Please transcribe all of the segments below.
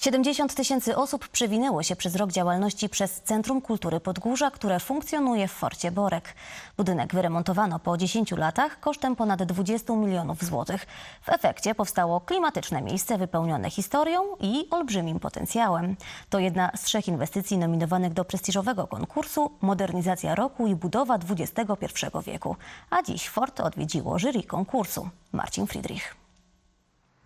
70 tysięcy osób przewinęło się przez rok działalności przez Centrum Kultury Podgórza, które funkcjonuje w Forcie Borek. Budynek wyremontowano po 10 latach kosztem ponad 20 milionów złotych. W efekcie powstało klimatyczne miejsce wypełnione historią i olbrzymim potencjałem. To jedna z trzech inwestycji nominowanych do prestiżowego konkursu Modernizacja roku i budowa XXI wieku. A dziś fort odwiedziło jury konkursu. Marcin Friedrich.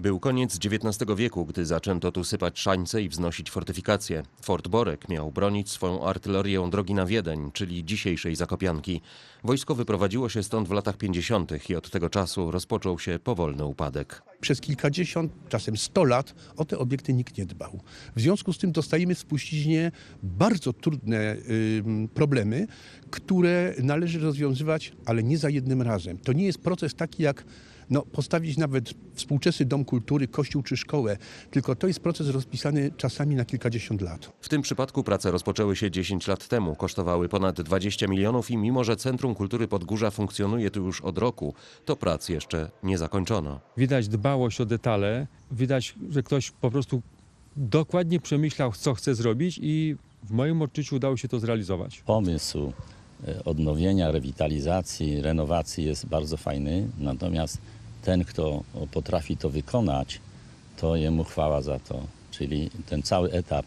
Był koniec XIX wieku, gdy zaczęto tu sypać szańce i wznosić fortyfikacje. Fort Borek miał bronić swoją artylerią drogi na Wiedeń, czyli dzisiejszej Zakopianki. Wojsko wyprowadziło się stąd w latach 50. i od tego czasu rozpoczął się powolny upadek. Przez kilkadziesiąt, czasem sto lat o te obiekty nikt nie dbał. W związku z tym dostajemy w spuściźnie bardzo trudne ym, problemy, które należy rozwiązywać, ale nie za jednym razem. To nie jest proces taki jak no, postawić nawet współczesny dom kultury, kościół czy szkołę, tylko to jest proces rozpisany czasami na kilkadziesiąt lat. W tym przypadku prace rozpoczęły się 10 lat temu, kosztowały ponad 20 milionów i mimo, że Centrum Kultury Podgórza funkcjonuje tu już od roku, to prac jeszcze nie zakończono. Widać dbałość o detale, widać, że ktoś po prostu dokładnie przemyślał, co chce zrobić i w moim odczuciu udało się to zrealizować. pomysł e, odnowienia, rewitalizacji, renowacji jest bardzo fajny, natomiast ten, kto potrafi to wykonać, to jemu chwała za to. Czyli ten cały etap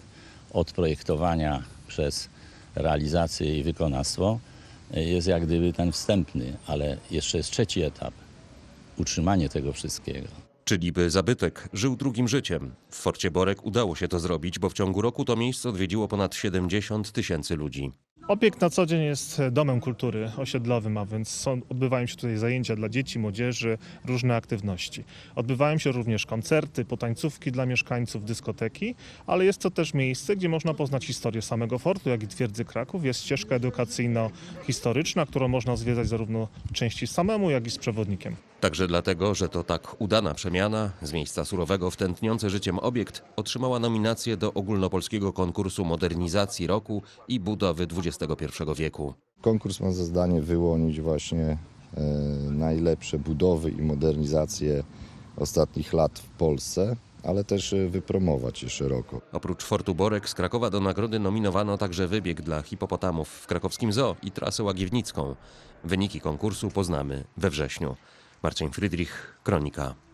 od projektowania przez realizację i wykonawstwo e, jest jak gdyby ten wstępny, ale jeszcze jest trzeci etap, utrzymanie tego wszystkiego. Czyli by zabytek żył drugim życiem. W Forcie Borek udało się to zrobić, bo w ciągu roku to miejsce odwiedziło ponad 70 tysięcy ludzi. Obiekt na co dzień jest domem kultury osiedlowym, a więc są, odbywają się tutaj zajęcia dla dzieci, młodzieży, różne aktywności. Odbywają się również koncerty, potańcówki dla mieszkańców, dyskoteki, ale jest to też miejsce, gdzie można poznać historię samego fortu, jak i twierdzy Kraków. Jest ścieżka edukacyjno-historyczna, którą można zwiedzać zarówno części samemu, jak i z przewodnikiem. Także dlatego, że to tak udana przemiana, z miejsca surowego w tętniący życiem obiekt, otrzymała nominację do ogólnopolskiego konkursu modernizacji roku i budowy XXI wieku. Konkurs ma za zadanie wyłonić właśnie e, najlepsze budowy i modernizacje ostatnich lat w Polsce, ale też e, wypromować je szeroko. Oprócz Fortu Borek z Krakowa do nagrody nominowano także wybieg dla hipopotamów w krakowskim zoo i trasę łagiewnicką. Wyniki konkursu poznamy we wrześniu. Marcin Friedrich, Kronika.